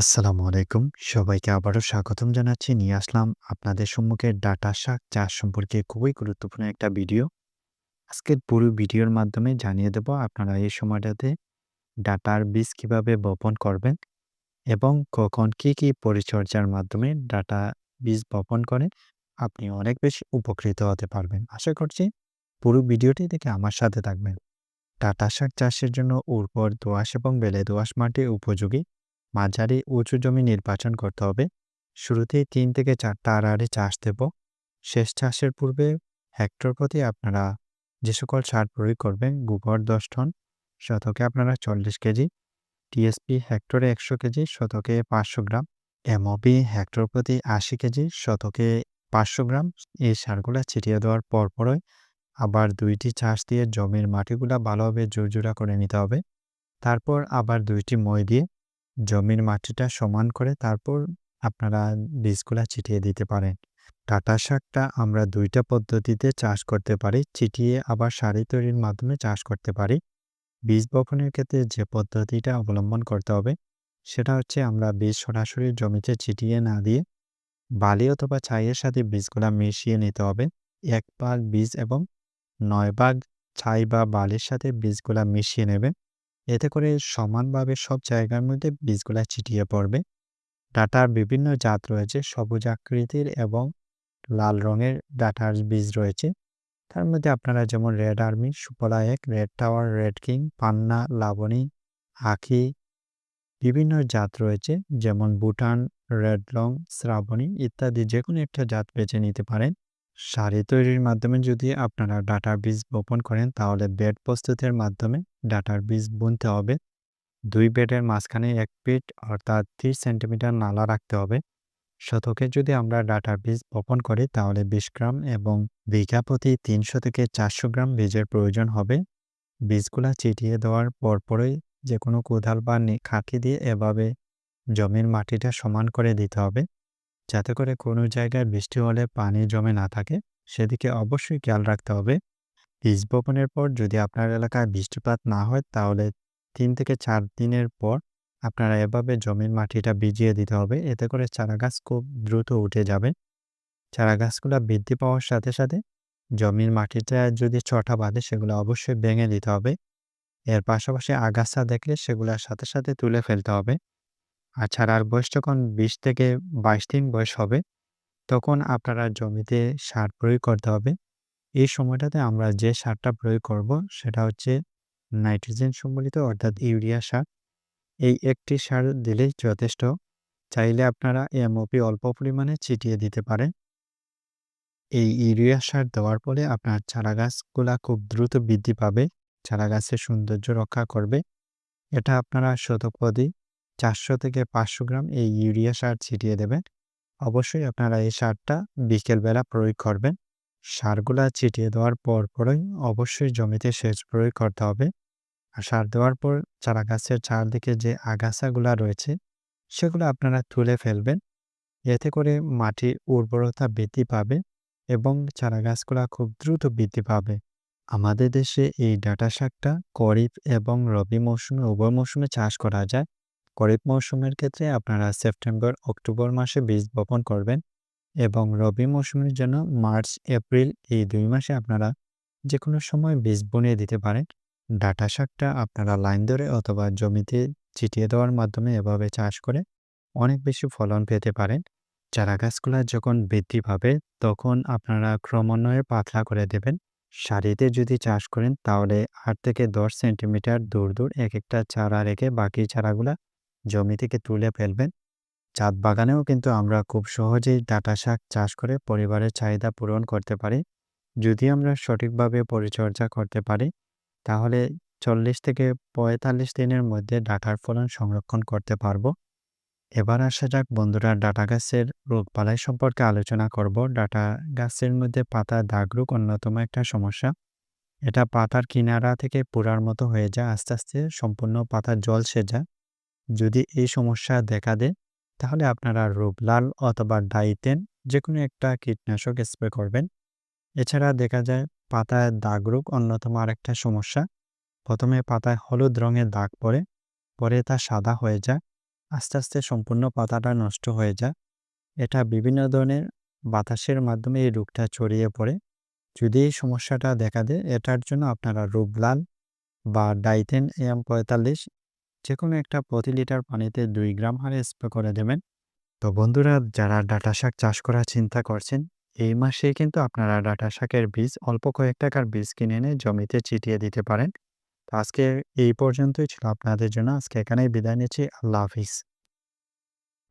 আসসালামু আলাইকুম। সবাইকে আবারও স্বাগতম জানাচ্ছি। নিয়ে আসলাম আপনাদের সম্মুখে ডাটা শাক চাষ সম্পর্কে খুবই গুরুত্বপূর্ণ একটা ভিডিও। আজকের পুরো ভিডিওর মাধ্যমে জানিয়ে দেব আপনারা এই সময়টাতে ডাটার বীজ কীভাবে বপন করবেন এবং কখন কি, কি পরিচর্যার মাধ্যমে ডাটা বীজ বপন করে আপনি অনেক বেশি উপকৃত হতে পারবেন। আশা করছি পুরো ভিডিওটি দেখে আমার সাথে থাকবেন। ডাঁটা শাক চাষের জন্য উর্বর দোআঁশ এবং বেলে দোআঁশ মাটি উপযোগী। মাঝারি উঁচু জমি নির্বাচন করতে হবে। শুরুতেই তিন থেকে চারটা আড়াআড়ি চাষ দেব। শেষ চাষের পূর্বে হেক্টর প্রতি আপনারা যে সকল সার প্রয়োগ করবেন, গোবর দশ টন, শতকে আপনারা চল্লিশ কেজি, টিএসপি হেক্টরে একশো কেজি, শতকে পাঁচশো গ্রাম, এমওপি হেক্টর প্রতি আশি কেজি, শতকে পাঁচশো গ্রাম। এই সারগুলা ছিটিয়ে দেওয়ার পরপরই আবার দুইটি চাষ দিয়ে জমির মাটিগুলা ভালোভাবে জোরজোড়া করে নিতে হবে। তারপর আবার দুইটি মই দিয়ে জমির মাটিটা সমান করে তারপর আপনারা বীজগুলা ছিটিয়ে দিতে পারেন। টাটা শাকটা আমরা দুইটা পদ্ধতিতে চাষ করতে পারি, ছিটিয়ে আবার সারি তৈরির মাধ্যমে চাষ করতে পারি। বীজ বপনের ক্ষেত্রে যে পদ্ধতিটা অবলম্বন করতে হবে, সেটা হচ্ছে আমরা বীজ সরাসরি জমিতে ছিটিয়ে না দিয়ে বালি অথবা ছাইয়ের সাথে বীজগুলা মিশিয়ে নিতে হবে। এক ভাগ বীজ এবং নয় ভাগ ছাই বা বালির সাথে বীজগুলা মিশিয়ে নেবে এতে করে সমানভাবে সব জায়গার মধ্যে বীজগুলা ছিটিয়ে পড়বে। ডাটার বিভিন্ন জাত রয়েছে, সবুজ আকৃতির এবং লাল রঙের ডাটার বীজ রয়েছে। তার মধ্যে আপনারা যেমন রেড আর্মি, সুপলা এক, red tower, red king, Panna, Laboni, Akhi, বিভিন্ন জাত রয়েছে। যেমন ভুটান, রেড লং, শ্রাবণী ইত্যাদি যে কোনো একটা জাত বেছে নিতে পারেন। সারি তৈরির মাধ্যমে যদি আপনারা ডাটা বীজ বপন করেন, তাহলে বেড প্রস্তুতের মাধ্যমে ডাটার বীজ বুনতে হবে। দুই বেডের মাঝখানে এক ফিট অর্থাৎ ত্রিশ সেন্টিমিটার নালা রাখতে হবে। শতকে যদি আমরা ডাটার বীজ বপন করি, তাহলে বিশ গ্রাম এবং বিঘা প্রতি তিনশো থেকে চারশো গ্রাম বীজের প্রয়োজন হবে। বীজগুলা চিটিয়ে দেওয়ার পরপরই যে কোনো কোদাল বা খাকি দিয়ে এভাবে জমির মাটিটা সমান করে দিতে হবে। যাতে করে কোনো জায়গায় বৃষ্টি হলে পানি জমে না থাকে, সেদিকে অবশ্যই খেয়াল রাখতে হবে। বীজ বপনের পর যদি আপনার এলাকায় বৃষ্টিপাত না হয়, তাহলে তিন থেকে চার দিনের পর আপনারা এভাবে জমির মাটিটা ভিজিয়ে দিতে হবে। এতে করে চারা গাছ খুব দ্রুত উঠে যাবে। চারা গাছগুলো বৃদ্ধি পাওয়ার সাথে সাথে জমির মাটিটা যদি ছটা বাঁধে, সেগুলো অবশ্যই ভেঙে দিতে হবে। এর পাশাপাশি আগাছা দেখলে সেগুলোর সাথে সাথে তুলে ফেলতে হবে। আর ছাড়ার বয়স যখন বিশ থেকে বাইশ দিন বয়স হবে, তখন আপনারা জমিতে সার প্রয়োগ করতে হবে। এই সময়টাতে আমরা যে সারটা প্রয়োগ করব সেটা হচ্ছে নাইট্রোজেন সম্বলিত, অর্থাৎ ইউরিয়া সার। এই একটি সার দিলেই যথেষ্ট। চাইলে আপনারা এমওপি অল্প পরিমাণে ছিটিয়ে দিতে পারেন। এই ইউরিয়া সার দেওয়ার ফলে আপনার চারা গাছগুলা খুব দ্রুত বৃদ্ধি পাবে চারা গাছের সৌন্দর্য রক্ষা করবে। এটা আপনারা শতপদী চারশো থেকে পাঁচশো গ্রাম এই ইউরিয়া সার ছিটিয়ে দেবেন। অবশ্যই আপনারা এই সারটা বিকেলবেলা প্রয়োগ করবেন। সারগুলা ছিটিয়ে দেওয়ার পর পরই অবশ্যই জমিতে সেচ প্রয়োগ করতে হবে। আর সার দেওয়ার পর চারা গাছের চারদিকে যে আগাছাগুলা রয়েছে, সেগুলো আপনারা তুলে ফেলবেন। এতে করে মাটির উর্বরতা বৃদ্ধি পাবে এবং চারা গাছগুলা খুব দ্রুত বৃদ্ধি পাবে। আমাদের দেশে এই ডাটা শাকটা খরিফ এবং রবি মৌসুমে, উভয় মৌসুমে চাষ করা যায়। খরিফ মৌসুমের ক্ষেত্রে আপনারা সেপ্টেম্বর, অক্টোবর মাসে বীজ বপন করবেন। এবং রবি মৌসুমের জন্য মার্চ, এপ্রিল এই দুই মাসে আপনারা যে কোনো সময় বীজ বুনিয়ে দিতে পারেন। ডাটা শাকটা আপনারা লাইন ধরে অথবা জমিতে ছিটিয়ে দেওয়ার মাধ্যমে এভাবে চাষ করে অনেক বেশি ফলন পেতে পারেন। চারা গাছগুলা যখন বৃদ্ধি পাবে তখন আপনারা ক্রমান্বয়ে পাতলা করে দেবেন। সারিতে যদি চাষ করেন তাহলে আট থেকে দশ সেন্টিমিটার দূর দূর এক একটা চারা রেখে বাকি চারাগুলা জমি থেকে তুলে ফেলবেন। চাঁদ বাগানেও কিন্তু আমরা খুব সহজেই ডাটা শাক চাষ করে পরিবারের চাহিদা পূরণ করতে পারি। যদি আমরা সঠিকভাবে পরিচর্যা করতে পারি, তাহলে চল্লিশ থেকে পঁয়তাল্লিশ দিনের মধ্যে ডাটার ফলন সংরক্ষণ করতে পারব। এবার আসা যাক বন্ধুরা ডাটা গাছের রোগবালাই সম্পর্কে আলোচনা করব। ডাটা গাছের মধ্যে পাতা দাগ রোগ অন্যতম একটা সমস্যা। এটা পাতার কিনারা থেকে পোড়ার মতো হয়ে যায়, আস্তে আস্তে সম্পূর্ণ পাতা জল সেজা যদি এই সমস্যা দেখা দেয় তাহলে আপনারা রূপলাল অথবা ডাইতেন যে কোনো একটা কীটনাশক স্প্রে করবেন এছাড়া দেখা যায় পাতায় দাগ রোগ অন্যতম আরেকটা সমস্যা প্রথমে পাতায় হলুদ রঙের দাগ পড়ে পরে তা সাদা হয়ে যায় আস্তে, আস্তে সম্পূর্ণ পাতাটা নষ্ট হয়ে যায়। এটা বিভিন্ন ধরনের বাতাসের মাধ্যমে এই রোগটা ছড়িয়ে পড়ে। যদি এই সমস্যাটা দেখা দেয় এটার জন্য আপনারা রূপলাল বা ডাইথেন এম পঁয়তাল্লিশ যেকোনো একটা প্রতি লিটার পানিতে দুই গ্রাম হারে স্প্রে করে দেবেন। তো বন্ধুরা যারা ডাটা শাক চাষ করার চিন্তা করছেন, এই মাসে কিন্তু আপনারা ডাটা শাকের বীজ অল্প কয়েক টাকার বীজ কিনে এনে জমিতে ছিটিয়ে দিতে পারেন। তো আজকে এই পর্যন্তই ছিল আপনাদের জন্য। আজকে এখানেই বিদায় নিচ্ছি। আল্লাহ হাফিজ।